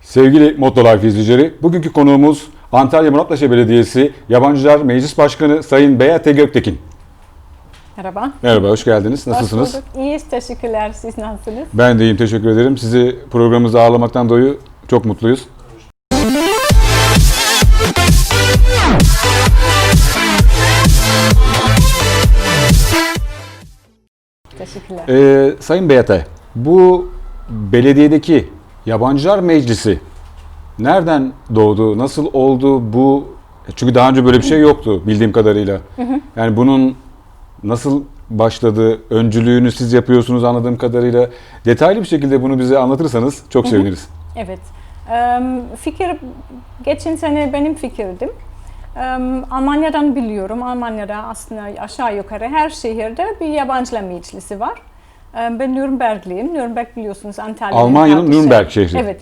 Sevgili Motto Life izleyicileri, bugünkü konuğumuz Antalya Muratpaşa Belediyesi Yabancılar Meclis Başkanı Sayın Beyate Göktekin. Merhaba. Merhaba, hoş geldiniz. Nasılsınız? Hoş bulduk. İyiyiz, teşekkürler. Siz nasılsınız? Ben de iyiyim, teşekkür ederim. Sizi programımıza ağırlamaktan dolayı çok mutluyuz. Teşekkürler. Ee, Sayın Beyate, bu belediyedeki Yabancılar Meclisi nereden doğdu, nasıl oldu bu? Çünkü daha önce böyle bir şey yoktu bildiğim kadarıyla. Yani bunun nasıl başladı, öncülüğünü siz yapıyorsunuz anladığım kadarıyla. Detaylı bir şekilde bunu bize anlatırsanız çok seviniriz. Evet. Fikir, geçen sene benim fikirdim. Almanya'dan biliyorum. Almanya'da aslında aşağı yukarı her şehirde bir yabancılar meclisi var. Em, Ben Nürnbergliyim. Nürnberg biliyorsunuz Antalya'nın Almanya'nın. Nürnberg şehri. Evet.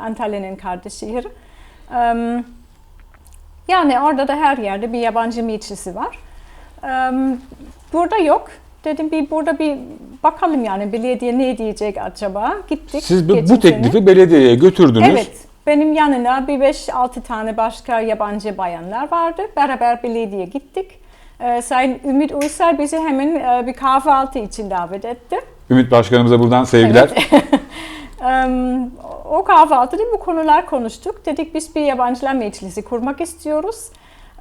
Antalya'nın kardeş şehri. Yani orada da her yerde bir yabancı meclisi var. Burada yok. Dedim bir burada bir bakalım yani belediye ne diyecek acaba. Gittik. Siz bu, bu teklifi belediyeye götürdünüz. Evet. Benim yanında bir 5-6 tane başka yabancı bayanlar vardı. Beraber belediyeye gittik. Ee, Sayın Ümit Uysal bizi hemen e, bir kahvaltı için davet etti. Ümit Başkanımıza buradan sevgiler. Em, o kahvaltıda bu konular konuştuk. Dedik biz bir yabancılar meclisi kurmak istiyoruz.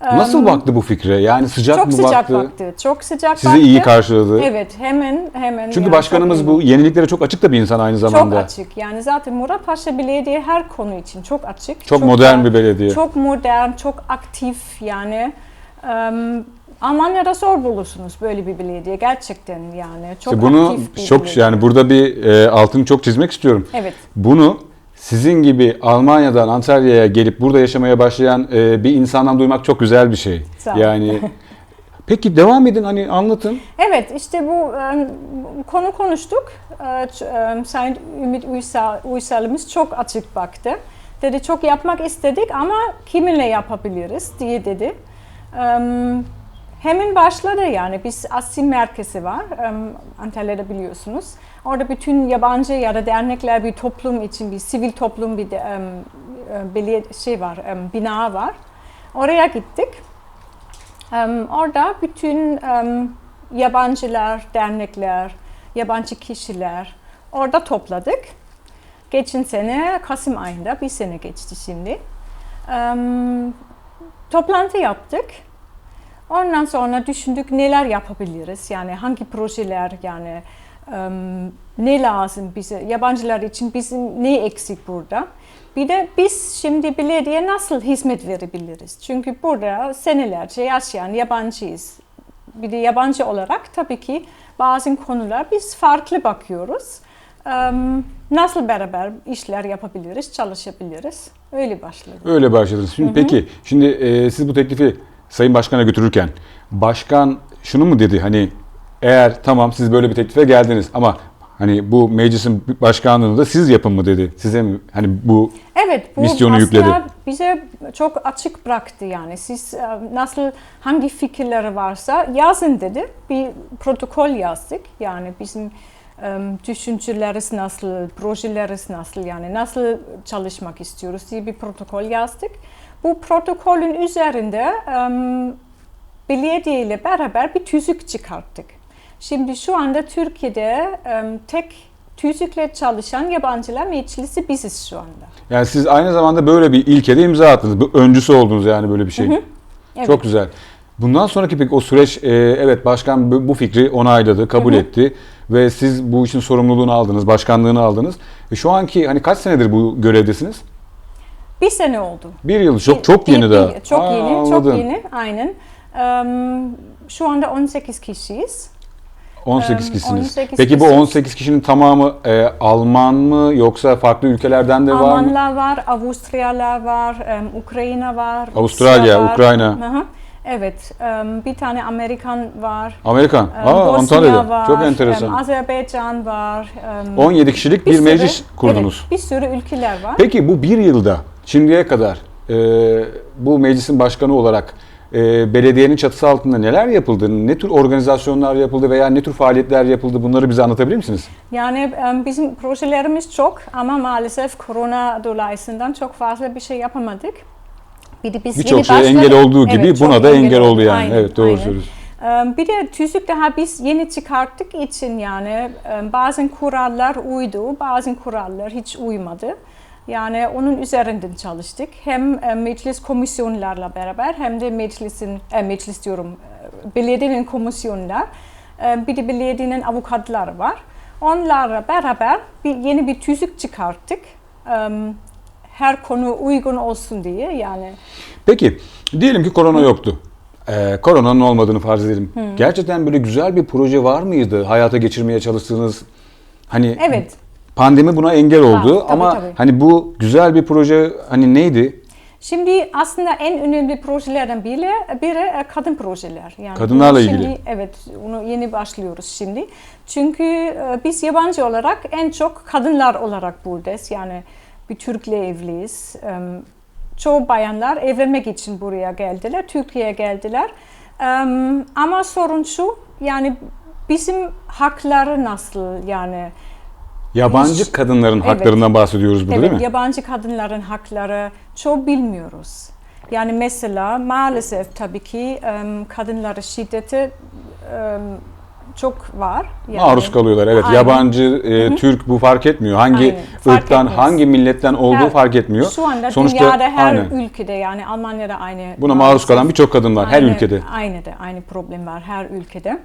Nasıl baktı bu fikre? Yani sıcak Çok mı sıcak baktı? baktı. Çok sıcak Sizi baktı. iyi karşıladı. Evet hemen hemen. Çünkü yani başkanımız çok bu yeniliklere çok açık da bir insan aynı Çok zamanda. açık. Yani zaten Murat Paşa Belediye her konu için çok açık. Çok modern da- bir belediye. Çok modern, çok aktif yani. Em, Almanya'da zor bulursunuz böyle bir belediye gerçekten yani. Çok İşte bunu aktif bir çok belediye. yani burada bir e, altını çok çizmek istiyorum. Evet. Bunu sizin gibi Almanya'dan Antalya'ya gelip burada yaşamaya başlayan e, bir insandan duymak çok güzel bir şey. Sağ. Yani Peki devam edin hani anlatın. Evet işte bu em, konu konuştuk. Ç- em, Sayın Ümit Uysal, Uysal'ımız çok açık baktı. Dedi çok yapmak istedik ama kiminle yapabiliriz diye dedi. Em, Hemen başladı yani biz Asim merkezi var Antalya'da biliyorsunuz. Orada bütün yabancı ya da dernekler bir toplum için bir sivil toplum bir de, şey var bina var. Oraya gittik. Orada bütün yabancılar, dernekler, yabancı kişiler orada topladık. Geçen sene Kasım ayında, bir sene geçti şimdi. Toplantı yaptık. Ondan sonra düşündük neler yapabiliriz, yani hangi projeler yani ne lazım bize, yabancılar için bizim ne eksik burada. Bir de biz şimdi belediye nasıl hizmet verebiliriz? Çünkü burada senelerce yaşayan yabancıyız. Bir de yabancı olarak tabii ki bazı konular biz farklı bakıyoruz. Nasıl beraber işler yapabiliriz, çalışabiliriz? Öyle başladı. Öyle başladınız. Şimdi peki şimdi e, siz bu teklifi Sayın Başkan'a götürürken başkan şunu mu dedi hani eğer tamam siz böyle bir teklife geldiniz ama hani bu meclisin başkanlığını da siz yapın mı dedi. Size mi hani bu Evet, bu misyonu yükledi. bize çok açık bıraktı yani. Siz e, nasıl hangi fikirleri varsa yazın dedi. Bir protokol yazdık. Yani bizim e, düşüncelerimiz nasıl, projelerimiz nasıl yani nasıl çalışmak istiyoruz diye bir protokol yazdık. Bu protokolün üzerinde belediye ile beraber bir tüzük çıkarttık. Şimdi şu anda Türkiye'de tek tüzükle çalışan yabancılar meclisi biziz şu anda. yani siz aynı zamanda böyle bir ilkede imza attınız. Öncüsü oldunuz yani böyle bir şey. Evet. Çok güzel. Bundan sonraki peki o süreç e, evet başkan bu fikri onayladı, kabul etti ve siz bu işin sorumluluğunu aldınız, başkanlığını aldınız. E, şu anki hani kaç senedir bu görevdesiniz? Bir sene oldu. Bir yıl. Çok Bir- çok bir- yeni bir- daha. Çok Aa, yeni, anladım. çok yeni. Aynen. Em, şu anda 18 kişiyiz. 18 Em, kişisiniz. 18 Peki bu kişiyiz. 18 kişinin tamamı e, Alman mı yoksa farklı ülkelerden de var mı? Almanlar var, Avusturyalar var, em, Ukrayna var. Avustralya, var. Ukrayna. Hı. Evet, em, bir tane Amerikan var. Amerikan. em, Aa, Antalya'da. var, Çok enteresan. em, Azerbaycan var. em, 17 kişilik bir, sürü- meclis kurdunuz. Evet, bir sürü ülkeler var. Peki bu bir yılda şimdiye kadar e, bu meclisin başkanı olarak e, belediyenin çatısı altında neler yapıldı? Ne tür organizasyonlar yapıldı veya ne tür faaliyetler yapıldı? Bunları bize anlatabilir misiniz? Yani em, bizim projelerimiz çok ama maalesef korona dolayısıyla çok fazla bir şey yapamadık. Bir de biz Birçok şey başladık. engel olduğu gibi Evet, buna da engel oldu yani. Aynen, evet doğru aynen. söylüyorsun. Em, Bir de tüzük daha biz yeni çıkarttık için yani em, bazen kurallar uydu, bazen kurallar hiç uymadı. Yani onun üzerinden çalıştık. Hem e, meclis komisyonlarla beraber hem de meclisin, e, meclis diyorum, e, belediyenin komisyonlar, e, bir de belediyenin avukatları var. Onlarla beraber bir, yeni bir tüzük çıkarttık. Em, Her konu uygun olsun diye yani. Peki diyelim ki korona yoktu. Ee, koronanın olmadığını farz edelim. Gerçekten böyle güzel bir proje var mıydı hayata geçirmeye çalıştığınız? Hani Evet. Pandemi buna engel oldu tabii, ama tabii. hani bu güzel bir proje hani neydi? Şimdi aslında en önemli projelerden biri, biri e, kadın projeler. Yani Kadınlarla şimdi- ilgili. Evet, onu yeni başlıyoruz şimdi. Çünkü e, biz yabancı olarak en çok kadınlar olarak buradayız. Yani bir Türk'le evliyiz. Çoğu bayanlar evlenmek için buraya geldiler, Türkiye'ye geldiler. Ama sorun şu, yani bizim hakları nasıl yani? Yabancı Hiç- kadınların Evet. haklarından bahsediyoruz burada Evet, değil mi? yabancı kadınların hakları çok bilmiyoruz. Yani mesela maalesef tabii ki kadınlara şiddeti çok var. Yani, Maruz kalıyorlar evet. Aynen. Yabancı, e, Türk bu fark etmiyor. Hangi Aynen, fark ırktan, etmez. hangi milletten olduğu Her- fark etmiyor. Şu anda Sonuçta dünyada her aynen. ülkede yani Almanya'da aynı. Buna maruz kalan birçok kadın var her Aynı- ülkede. Aynı da aynı problem var her ülkede.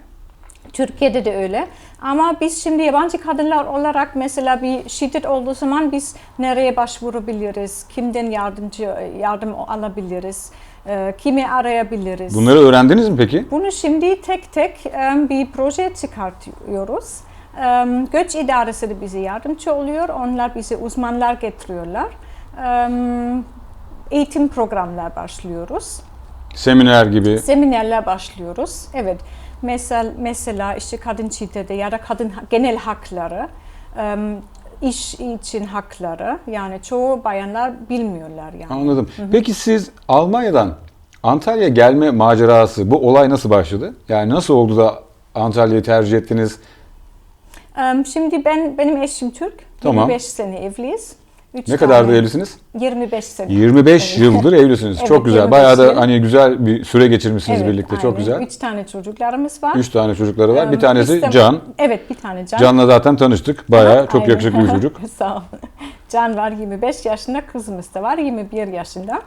Türkiye'de de öyle. Ama biz şimdi yabancı kadınlar olarak mesela bir şiddet olduğu zaman biz nereye başvurabiliriz? Kimden yardımcı yardım alabiliriz? e, Kimi arayabiliriz? Bunları öğrendiniz mi peki? Bunu şimdi tek tek bir proje çıkartıyoruz. Göç idaresi de bize yardımcı oluyor. Onlar bize uzmanlar getiriyorlar. Eğitim programlar başlıyoruz. Seminer gibi. Seminerler başlıyoruz. Evet. Mesela, mesela işte kadın şiddeti ya da kadın genel hakları, iş için hakları yani çoğu bayanlar bilmiyorlar yani. Anladım. Peki siz Almanya'dan Antalya gelme macerası, bu olay nasıl başladı? Yani nasıl oldu da Antalya'yı tercih ettiniz? Şimdi ben benim eşim Türk. Tamam. 25 sene evliyiz. Üç Ne kadar da evlisiniz? 25 sene. 25 Evet. yıldır evlisiniz. Evet, Çok güzel. 25 Bayağı da hani güzel bir süre geçirmişsiniz Evet, birlikte. Çok aynen. güzel. Üç tane çocuklarımız var. Üç tane çocukları var. Bir Em, tanesi de- Can. Evet bir tane Can. Can'la zaten tanıştık. Bayağı çok Aynen. yakışıklı bir çocuk. Sağ ol. Can var 25 yaşında, kızımız da var 21 yaşında.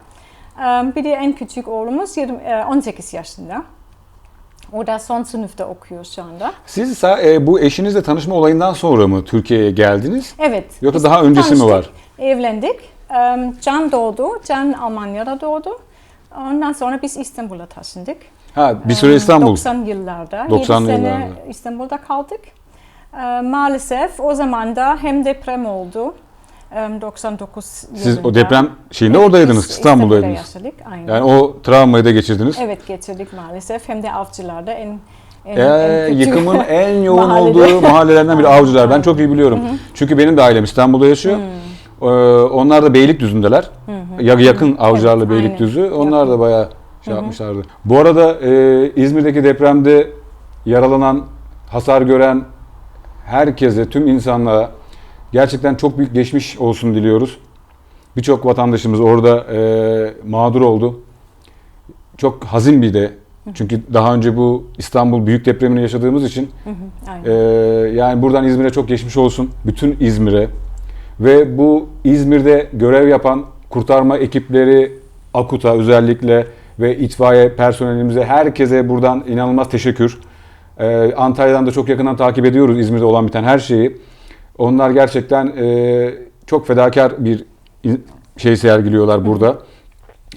Em, Bir de en küçük oğlumuz 20, e, 18 yaşında. O da son sınıfta okuyor şu anda. Siz e, bu eşinizle tanışma olayından sonra mı Türkiye'ye geldiniz? Evet. Yoksa daha öncesi mi tanıştık, var? Evlendik. Can doğdu. Can Almanya'da doğdu. Ondan sonra biz İstanbul'a taşındık. Ha, bir süre İstanbul. 90 yıllarda. 90'lı 7 sene yıllarda. İstanbul'da kaldık. Maalesef o zaman da hem deprem oldu. Em, 99 Siz o deprem şeyinde Evet, oradaydınız, İstanbul'daydınız. İstanbul'da yaşadık. Aynen. Yani o travmayı da geçirdiniz. Evet geçirdik maalesef. Hem de avcılarda en, en, Ee, en kötü yıkımın en yoğun mahallede. olduğu mahallelerden biri Avcılar. Ben çok iyi biliyorum. Çünkü benim de ailem İstanbul'da yaşıyor. Ee, onlar da Beylikdüzü'ndeler. Ya yakın Avcılar'la Evet, Beylikdüzü. aynen. Onlar da bayağı şey yapmışlardı. Bu arada e, İzmir'deki depremde yaralanan, hasar gören herkese, tüm insanlara gerçekten çok büyük geçmiş olsun diliyoruz. Birçok vatandaşımız orada e, mağdur oldu. Çok hazin bir de. Çünkü daha önce bu İstanbul büyük depremini yaşadığımız için ee, yani buradan İzmir'e çok geçmiş olsun. Bütün İzmir'e. Ve bu İzmir'de görev yapan kurtarma ekipleri, AKUT'a özellikle ve itfaiye personelimize, herkese buradan inanılmaz teşekkür. Ee, Antalya'dan da çok yakından takip ediyoruz İzmir'de olan biten her şeyi. Onlar gerçekten e, çok fedakar bir şey sergiliyorlar burada.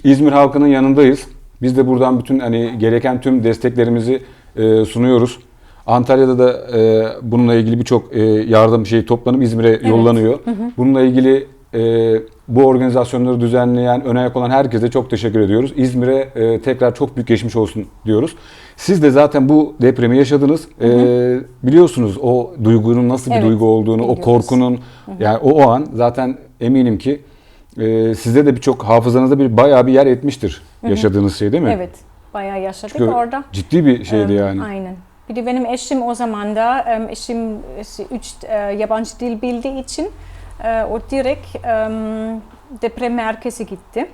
İzmir halkının yanındayız. Biz de buradan bütün hani gereken tüm desteklerimizi e, sunuyoruz. Antalya'da da e, bununla ilgili birçok e, yardım şeyi toplanıp İzmir'e yollanıyor. Bununla ilgili e, bu organizasyonları düzenleyen, ön ayak olan herkese çok teşekkür ediyoruz. İzmir'e e, tekrar çok büyük geçmiş olsun diyoruz. Siz de zaten bu depremi yaşadınız. E, biliyorsunuz o duygunun nasıl bir Evet, duygu olduğunu, o biliyoruz. korkunun yani o, o an zaten eminim ki e, sizde de birçok hafızanızda bir bayağı bir yer etmiştir yaşadığınız şey değil mi? Evet. bayağı yaşadık Çünkü orada. ciddi bir şeydi Em, yani. Aynen. Bir de benim eşim o zaman da eşim e, üç e, yabancı dil bildiği için e, o direkt em, deprem merkezi gitti.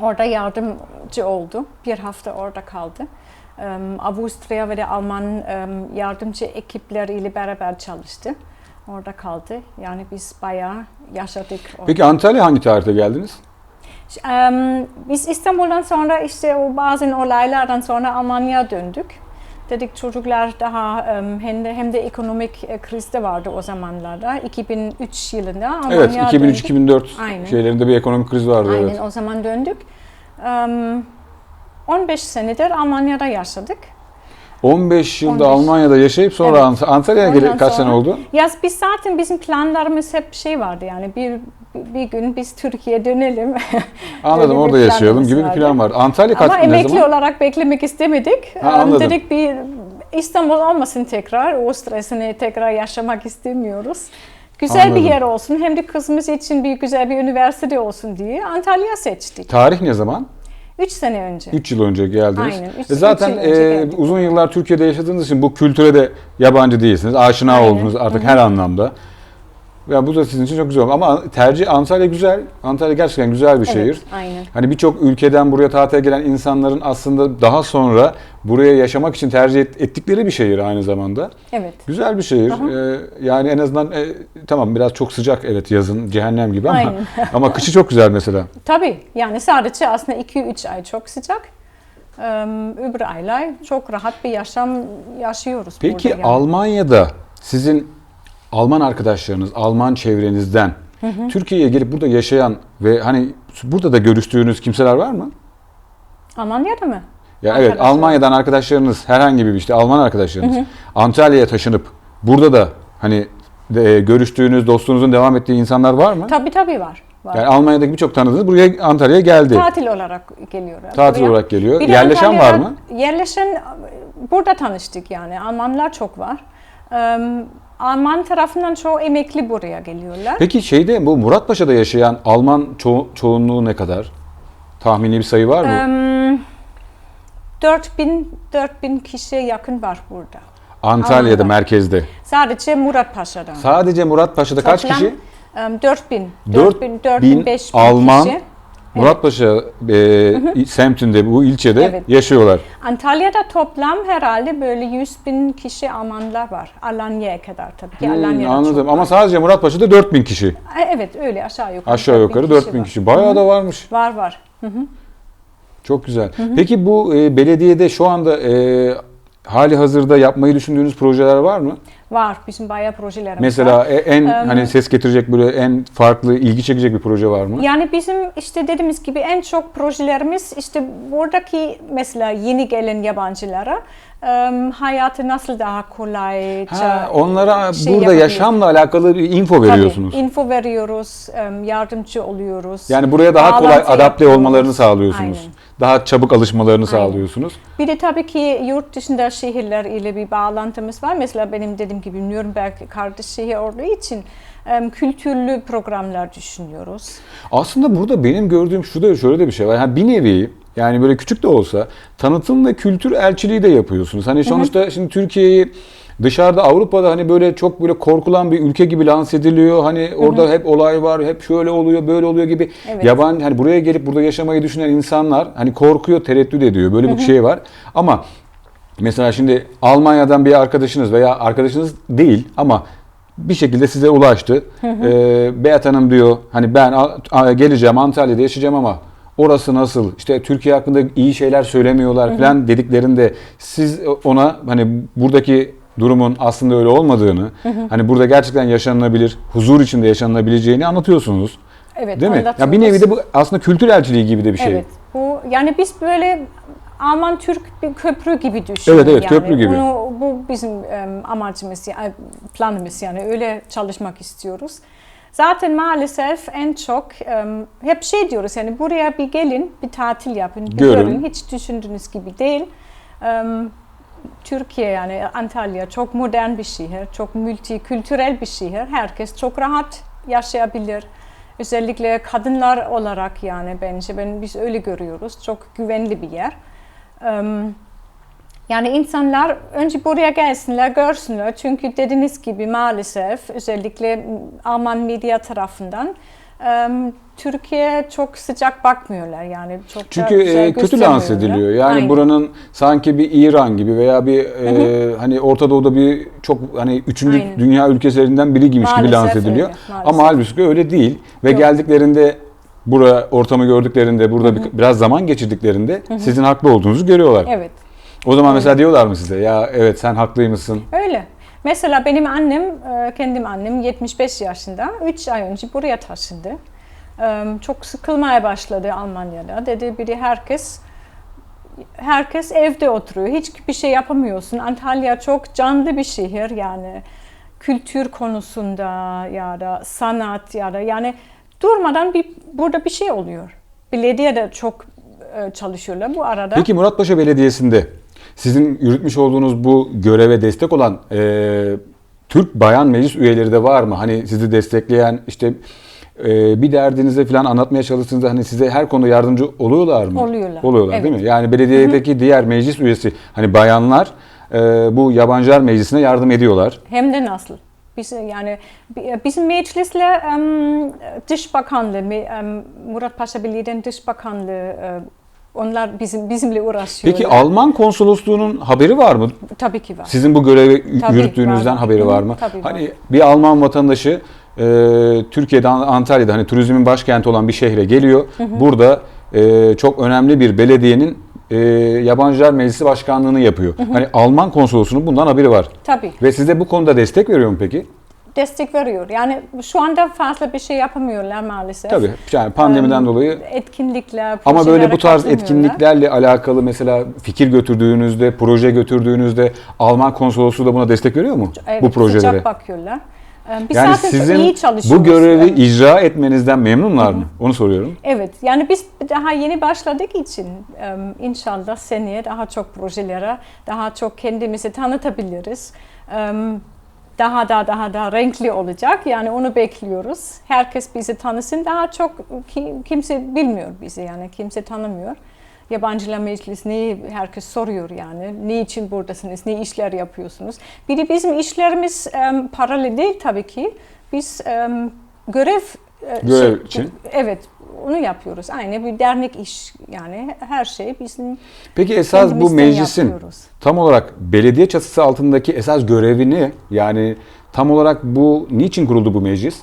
Orada yardımcı oldu. Bir hafta orada kaldı. Em, Avusturya ve de Alman em, yardımcı ekipleriyle beraber çalıştı. Orada kaldı. Yani biz bayağı yaşadık. orada. Peki Antalya hangi tarihte geldiniz? Biz İstanbul'dan sonra işte o bazı olaylardan sonra Almanya'ya döndük. Dedik çocuklar daha em, hem de, hem de ekonomik e, kriz de vardı o zamanlarda. 2003 yılında Almanya'ya evet, döndük. 2003-2004 Aynen. şeylerinde bir ekonomik kriz vardı. Aynen Evet. o zaman döndük. Em, 15 senedir Almanya'da yaşadık. 15 yılda 15. Almanya'da yaşayıp sonra Evet. Ant- Antalya'ya gelip kaç sene oldu? Ya biz zaten bizim planlarımız hep şey vardı yani bir bir gün biz Türkiye'ye dönelim. Anladım orada bir yaşayalım gibi bir vardı. plan var. Antalya kaç Ama emekli zaman? olarak beklemek istemedik. Ha, Em, anladım. Dedik bir İstanbul olmasın tekrar. O stresini tekrar yaşamak istemiyoruz. Güzel Anladım. bir yer olsun. Hem de kızımız için bir güzel bir üniversite olsun diye Antalya seçtik. Tarih ne zaman? 3 sene önce. 3 yıl önce geldiniz. Aynen, üç- E zaten üç yıl önce e, uzun yıllar Türkiye'de yaşadığınız için bu kültüre de yabancı değilsiniz. Aşina Aynen. oldunuz artık her anlamda. Ya bu da sizin için çok güzel oldu. Ama tercih Antalya güzel. Antalya gerçekten güzel bir şehir. Evet, aynen. Hani birçok ülkeden buraya tatile gelen insanların aslında daha sonra buraya yaşamak için tercih et- ettikleri bir şehir aynı zamanda. Evet. Güzel bir şehir. Ee, yani en azından e, tamam biraz çok sıcak evet yazın cehennem gibi ama Aynen. ama kışı çok güzel mesela. Tabii yani sadece aslında 2-3 ay çok sıcak. Öbür aylar çok rahat bir yaşam yaşıyoruz Peki burada. yani. Almanya'da sizin Alman arkadaşlarınız, Alman çevrenizden Türkiye'ye gelip burada yaşayan ve hani burada da görüştüğünüz kimseler var mı? Almanya'da mı? Ya evet Arkadaşlar. Almanya'dan arkadaşlarınız herhangi bir işte Alman arkadaşlarınız Antalya'ya taşınıp burada da hani de, görüştüğünüz, dostluğunuzun devam ettiği insanlar var mı? Tabii tabii var. var. Yani Almanya'daki birçok tanıdığınız buraya Antalya'ya geldi. Tatil olarak geliyorlar. Tatil buraya. olarak geliyor. Bir de Yerleşen var Antalya'da- mı? Yerleşen burada tanıştık yani. Almanlar çok var. Em, Alman tarafından çoğu emekli buraya geliyorlar. Peki şeyde bu Muratpaşa'da yaşayan Alman ço- çoğunluğu ne kadar? Tahmini bir sayı var mı? Em, 4000 4000 kişiye yakın var burada. Antalya'da Almanya'da. merkezde. Sadece Muratpaşa'dan. Sadece Muratpaşa'da kaç Toplam, kişi? em, 4000. 4000 4000 5000 Alman kişi. Muratpaşa e, semtinde bu ilçede Evet. yaşıyorlar. Antalya'da toplam herhalde böyle 100 bin kişi Almanlar var. Alanya'ya kadar tabii ki. Hmm, Alanya'da anladım. çok Ama var. sadece Muratpaşa'da 4000 kişi. E, Evet öyle aşağı yukarı. Aşağı yukarı 4000 var. kişi. Bayağı da varmış. Var var. Çok güzel. Peki bu e, belediyede şu anda e, hali hazırda yapmayı düşündüğünüz projeler var mı? Var. Bizim bayağı projelerimiz Mesela var. e, en Em, hani ses getirecek böyle en farklı, ilgi çekecek bir proje var mı? Yani bizim işte dediğimiz gibi en çok projelerimiz işte buradaki mesela yeni gelen yabancılara hayatı nasıl daha kolayca Ha, onlara şey burada yapabilir. yaşamla alakalı bir info veriyorsunuz. Tabii, info veriyoruz, em, yardımcı oluyoruz. Yani buraya daha kolay Bağlantı adapte yapıyoruz. olmalarını sağlıyorsunuz. Aynen. Daha çabuk alışmalarını Aynen. sağlıyorsunuz. Bir de tabii ki yurt dışında şehirler ile bir bağlantımız var. Mesela benim dediğim gibi Nürnberg kardeş şehir olduğu için em, kültürlü programlar düşünüyoruz. Aslında burada benim gördüğüm şu da şöyle de bir şey var. Yani bir nevi yani böyle küçük de olsa tanıtım ve kültür elçiliği de yapıyorsunuz. Hani sonuçta şimdi Türkiye'yi dışarıda Avrupa'da hani böyle çok böyle korkulan bir ülke gibi lanse ediliyor. Hani orada hep olay var, hep şöyle oluyor, böyle oluyor gibi. Evet. Yabancı hani buraya gelip burada yaşamayı düşünen insanlar hani korkuyor, tereddüt ediyor. Böyle bir şey var. Ama Mesela şimdi Almanya'dan bir arkadaşınız veya arkadaşınız değil ama bir şekilde size ulaştı. Ee, Beyat Hanım diyor hani ben geleceğim Antalya'da yaşayacağım ama orası nasıl? İşte Türkiye hakkında iyi şeyler söylemiyorlar falan dediklerinde siz ona hani buradaki durumun aslında öyle olmadığını, hani burada gerçekten yaşanılabilir, huzur içinde yaşanılabileceğini anlatıyorsunuz. Evet, Değil mi? Ya bir nevi de bu aslında kültür elçiliği gibi de bir şey. Evet. Bu yani biz böyle Alman Türk bir köprü gibi düşünün. Evet, evet, yani. köprü gibi. Bunu, bu bizim amacımız, planımız yani öyle çalışmak istiyoruz. Zaten maalesef en çok em, hep şey diyoruz yani buraya bir gelin, bir tatil yapın, bir Görün. görün. Hiç düşündüğünüz gibi değil. Em, Türkiye yani Antalya çok modern bir şehir, çok multikültürel bir şehir. Herkes çok rahat yaşayabilir. Özellikle kadınlar olarak yani bence ben biz öyle görüyoruz. Çok güvenli bir yer. Em, Yani insanlar önce buraya gelsinler, görsünler. Çünkü dediğiniz gibi maalesef özellikle Alman medya tarafından Türkiye çok sıcak bakmıyorlar. Yani çok da Çünkü e, kötü lanse ediliyor. Yani Aynen. buranın sanki bir İran gibi veya bir e, hani Orta Doğu'da bir çok hani üçüncü Aynen. dünya ülkelerinden biriymiş gibi Maalesef lanse ediliyor. öyle, maalesef. Ama halbuki öyle değil. Ve Yok. geldiklerinde bura ortamı gördüklerinde, burada bir- biraz zaman geçirdiklerinde sizin haklı olduğunuzu görüyorlar. Evet. O zaman mesela diyorlar mı size ya evet sen haklıymışsın. Öyle. Mesela benim annem, e, kendim annem 75 yaşında. 3 ay önce buraya taşındı. E, Çok sıkılmaya başladı Almanya'da. Dedi biri herkes herkes evde oturuyor. Hiçbir şey yapamıyorsun. Antalya çok canlı bir şehir yani kültür konusunda ya da sanat ya da yani durmadan bir burada bir şey oluyor. Belediye de çok e, çalışıyorlar bu arada. Peki Muratpaşa Belediyesi'nde sizin yürütmüş olduğunuz bu göreve destek olan e, Türk bayan meclis üyeleri de var mı? Hani sizi destekleyen işte e, bir derdinizi falan anlatmaya çalıştığınızda hani size her konuda yardımcı oluyorlar mı? Oluyorlar, Oluyorlar değil evet. mi? Yani belediyedeki diğer meclis üyesi hani bayanlar e, bu yabancılar meclisine yardım ediyorlar. Hem de nasıl? Biz, yani bi- bizim meclisle em, Dış Bakanlığı, em, Murat Paşa Belediye'nin Dış Bakanlığı e, onlar bizim bizimle uğraşıyorlar. Peki Alman konsolosluğunun haberi var mı? Tabii ki var. Sizin bu görevi Tabii, yürüttüğünüzden var. haberi Hı hı, var mı? tabii var. hani bir Alman vatandaşı e, Türkiye'de Antalya'da hani turizmin başkenti olan bir şehre geliyor. Burada e, çok önemli bir belediyenin e, yabancılar meclisi başkanlığını yapıyor. Hani Alman konsolosunun bundan haberi var. Tabii. Ve size bu konuda destek veriyor mu peki? Destek veriyor. Yani şu anda fazla bir şey yapamıyorlar maalesef. Tabii. Yani pandemiden Em, dolayı Etkinlikler, ama böyle bu tarz etkinliklerle alakalı mesela fikir götürdüğünüzde, proje götürdüğünüzde Alman konsolosluğu da buna destek veriyor mu? Evet, bu projelere. Sıcak bakıyorlar. Em, Biz Yani sizin iyi bu görevi icra etmenizden memnunlar mı? Onu soruyorum. Evet, yani biz daha yeni başladık için inşallah seneye daha çok projelere, daha çok kendimizi tanıtabiliriz. Daha da daha da renkli olacak. Yani onu bekliyoruz. Herkes bizi tanısın. Daha çok ki- kimse bilmiyor bizi yani kimse tanımıyor. Yabancılar Meclisi ne herkes soruyor yani. Ne için buradasınız? Ne işler yapıyorsunuz? Bir de bizim işlerimiz em, paralel değil tabii ki. Biz em, görev e, Görev için. Evet, onu yapıyoruz. Aynı bir dernek iş yani her şey bizim Peki esas bu meclisin yapıyoruz. tam olarak belediye çatısı altındaki esas görevi ne? Yani tam olarak bu niçin kuruldu bu meclis?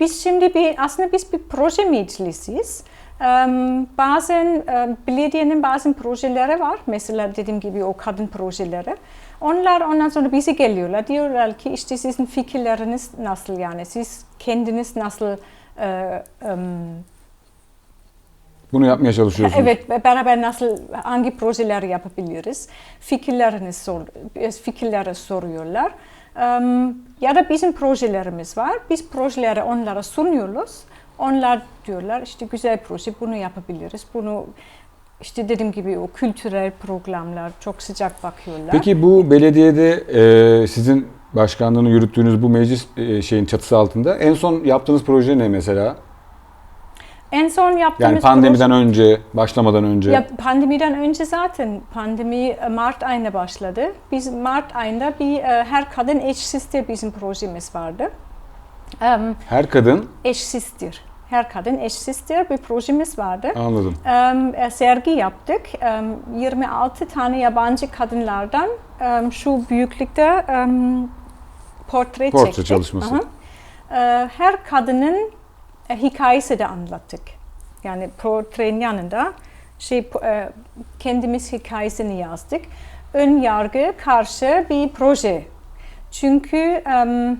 Biz şimdi bir aslında biz bir proje meclisiyiz. Bazen belediyenin bazı projeleri var. Mesela dediğim gibi o kadın projeleri. Onlar ondan sonra bize geliyorlar. Diyorlar ki işte sizin fikirleriniz nasıl yani siz kendiniz nasıl e, Bunu yapmaya çalışıyorsunuz. Evet, beraber nasıl hangi projeler yapabiliriz? Fikirlerini sor, fikirleri soruyorlar. Ya da bizim projelerimiz var. Biz projeleri onlara sunuyoruz. Onlar diyorlar işte güzel proje bunu yapabiliriz. Bunu işte dediğim gibi o kültürel programlar çok sıcak bakıyorlar. Peki bu belediyede e, sizin başkanlığını yürüttüğünüz bu meclis e, şeyin çatısı altında en son yaptığınız proje ne mesela? En son yaptığımız Yani pandemiden önce, başlamadan önce. Ya pandemiden önce zaten pandemi e, Mart ayında başladı. Biz Mart ayında bir e, her kadın eşsizdir bizim projemiz vardı. Her kadın eşsizdir. Her kadın eşsizdir bir projemiz vardı. anladım. E, sergi yaptık. Em, 26 tane yabancı kadınlardan şu büyüklükte portre, Portre çektik. çalışması. Aha. Her kadının e, hikayesi de anlattık. Yani portrenin yanında şey e, kendimiz hikayesini yazdık. Ön yargı karşı bir proje. Çünkü em,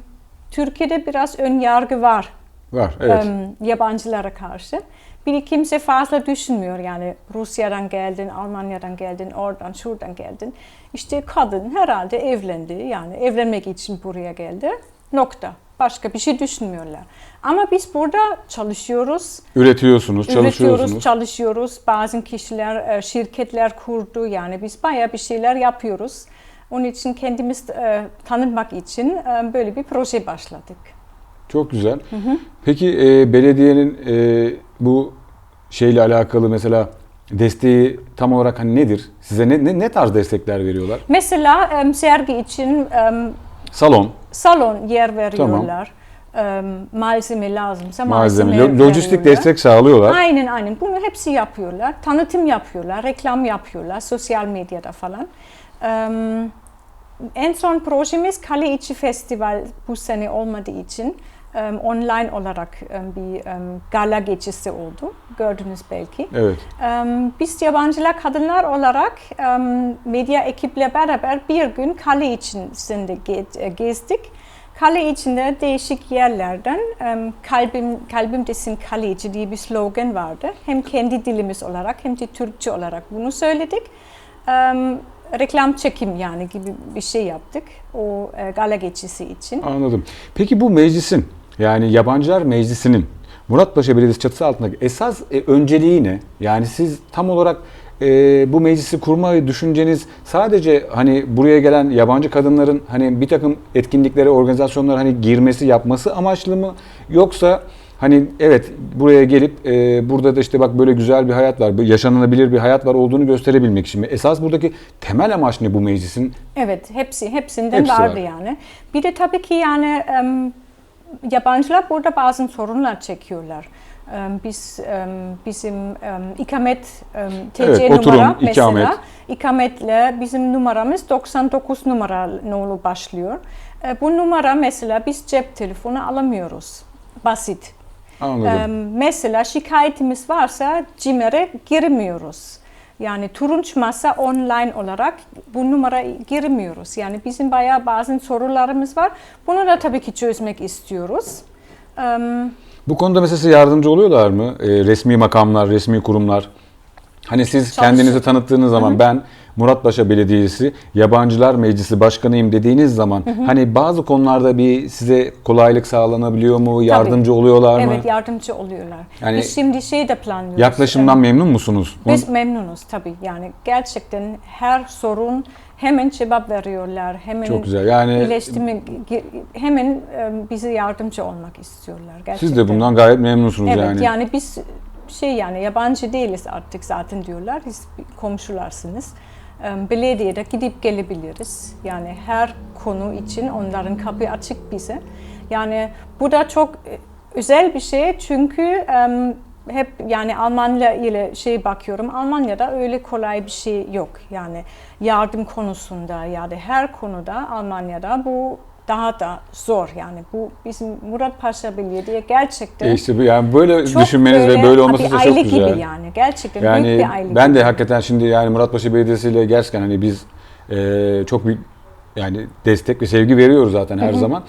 Türkiye'de biraz ön yargı var Var, evet. em, yabancılara karşı. Bir kimse fazla düşünmüyor yani Rusya'dan geldin, Almanya'dan geldin, oradan şuradan geldin. İşte kadın herhalde evlendi yani evlenmek için buraya geldi. Nokta. Başka bir şey düşünmüyorlar. Ama biz burada çalışıyoruz, Üretiyorsunuz, üretiyoruz, çalışıyorsunuz. çalışıyoruz. Bazı kişiler, e, şirketler kurdu yani biz bayağı bir şeyler yapıyoruz. Onun için kendimiz e, tanınmak için e, böyle bir proje başladık. Çok güzel. Peki e, belediyenin e, bu şeyle alakalı mesela desteği tam olarak hani nedir? Size ne, ne, ne tarz destekler veriyorlar? Mesela em, sergi için em, Salon, salon yer veriyorlar. Em, malzeme lazımsa malzeme, malzeme, lo- lojistik destek sağlıyorlar. Aynen aynen. Bunu hepsi yapıyorlar. Tanıtım yapıyorlar, reklam yapıyorlar sosyal medyada falan. En son projemiz Kale İçi Festival bu sene olmadığı için online olarak bir gala gecesi oldu. Gördünüz belki. Evet. Biz yabancılar kadınlar olarak medya ekiple beraber bir gün kale içinde ge- gezdik. Kale içinde değişik yerlerden kalbim kalbimdesin kaleci diye bir slogan vardı. Hem kendi dilimiz olarak hem de Türkçe olarak bunu söyledik. Reklam çekim yani gibi bir şey yaptık o e, gala gecesi için. Anladım. Peki bu meclisin yani Yabancılar Meclisi'nin Muratpaşa Belediyesi çatısı altındaki esas e, önceliği ne? Yani siz tam olarak e, bu meclisi kurmayı düşünceniz sadece hani buraya gelen yabancı kadınların hani bir takım etkinliklere, organizasyonlara hani girmesi, yapması amaçlı mı? Yoksa hani evet buraya gelip e, burada da işte bak böyle güzel bir hayat var, yaşanılabilir bir hayat var olduğunu gösterebilmek için mi? Esas buradaki temel amaç ne bu meclisin? Evet, hepsi hepsinden Hepsi vardı var. yani. Bir de tabii ki yani em, yabancılar burada bazı sorunlar çekiyorlar. Biz bizim ikamet TC Evet, oturum, numara mesela ikamet. ikametle bizim numaramız 99 numara nolu başlıyor. E, Bu numara mesela biz cep telefonu alamıyoruz. Basit. Anladım. Mesela şikayetimiz varsa CİMER'e girmiyoruz. Yani turunç masa online olarak bu numara girmiyoruz. Yani bizim bayağı bazı sorularımız var. Bunu da tabii ki çözmek istiyoruz. Bu konuda mesela size yardımcı oluyorlar mı? Ee, resmi makamlar, resmi kurumlar. Hani siz kendinizi tanıttığınız zaman ben Muratpaşa Belediyesi Yabancılar Meclisi Başkanıyım dediğiniz zaman hani bazı konularda bir size kolaylık sağlanabiliyor mu? Yardımcı oluyorlar mı? evet yardımcı oluyorlar. Yani Biz şimdi şey de planlıyoruz. Yaklaşımdan Em, memnun musunuz? Biz memnunuz tabii. Yani gerçekten her sorun hemen cevap veriyorlar. Hemen Çok güzel. Yani iletişime gi- hemen em, bize yardımcı olmak istiyorlar. Gerçekten. siz de bundan gayet memnunsunuz Evet yani. yani. biz şey yani yabancı değiliz artık zaten diyorlar. Biz komşularsınız. Em, Belediyede gidip gelebiliriz. Yani her konu için onların kapı açık bize. Yani bu da çok e, özel bir şey çünkü hep yani Almanya ile şey bakıyorum. Almanya'da öyle kolay bir şey yok. Yani yardım konusunda yani her konuda Almanya'da bu daha da zor yani bu bizim Murat Paşa Belediye gerçekten E işte bu yani böyle çok düşünmeniz ve böyle olması da çok güzel. gibi yani gerçekten Yani büyük bir aile ben gibi. de hakikaten şimdi yani Muratpaşa Belediyesi ile gerçekten hani biz e, çok büyük yani destek ve sevgi veriyoruz zaten her zaman.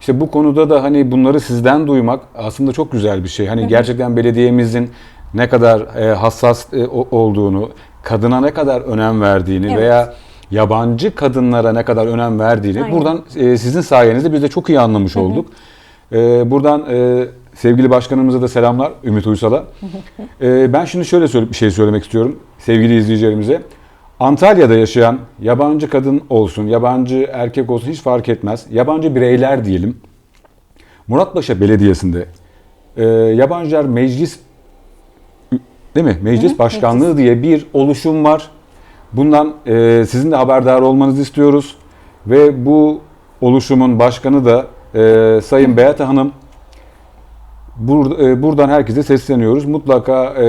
İşte bu konuda da hani bunları sizden duymak aslında çok güzel bir şey. Hani gerçekten belediyemizin ne kadar e, hassas e, olduğunu, kadına ne kadar önem verdiğini Evet. veya yabancı kadınlara ne kadar önem verdiğini Aynen. buradan e, sizin sayenizde biz de çok iyi anlamış olduk. E, buradan e, sevgili başkanımıza da selamlar Ümit Uysal'a. E, ben şimdi şöyle söyle, bir şey söylemek istiyorum sevgili izleyicilerimize. Antalya'da yaşayan yabancı kadın olsun, yabancı erkek olsun hiç fark etmez. Yabancı bireyler diyelim. Muratpaşa Belediyesi'nde e, Yabancılar Meclis değil mi? Meclis Başkanlığı diye bir oluşum var. Bundan e, sizin de haberdar olmanızı istiyoruz. Ve bu oluşumun başkanı da e, Sayın Beata Hanım. Bur, e, buradan herkese sesleniyoruz. Mutlaka e,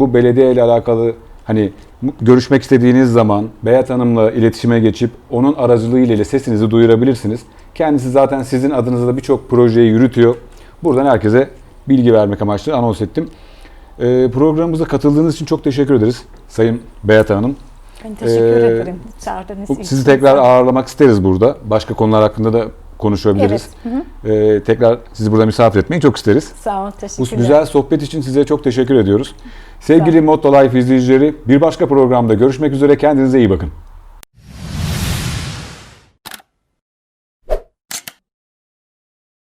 bu belediye ile alakalı hani görüşmek istediğiniz zaman Beyat Hanım'la iletişime geçip onun aracılığıyla ile sesinizi duyurabilirsiniz. Kendisi zaten sizin adınıza da birçok projeyi yürütüyor. Buradan herkese bilgi vermek amaçlı anons ettim. E, programımıza katıldığınız için çok teşekkür ederiz Sayın Beyat Hanım. Ben teşekkür Ee, ederim çağırdığınız Bu- için. Sizi tekrar ağırlamak isteriz burada. Başka konular hakkında da konuşabiliriz. Evet. Hı hı. Ee, tekrar sizi burada misafir etmeyi çok isteriz. Sağ ol, Bu teşekkürler. güzel sohbet için size çok teşekkür ediyoruz. Sevgili olun. Motto Life izleyicileri bir başka programda görüşmek üzere. Kendinize iyi bakın.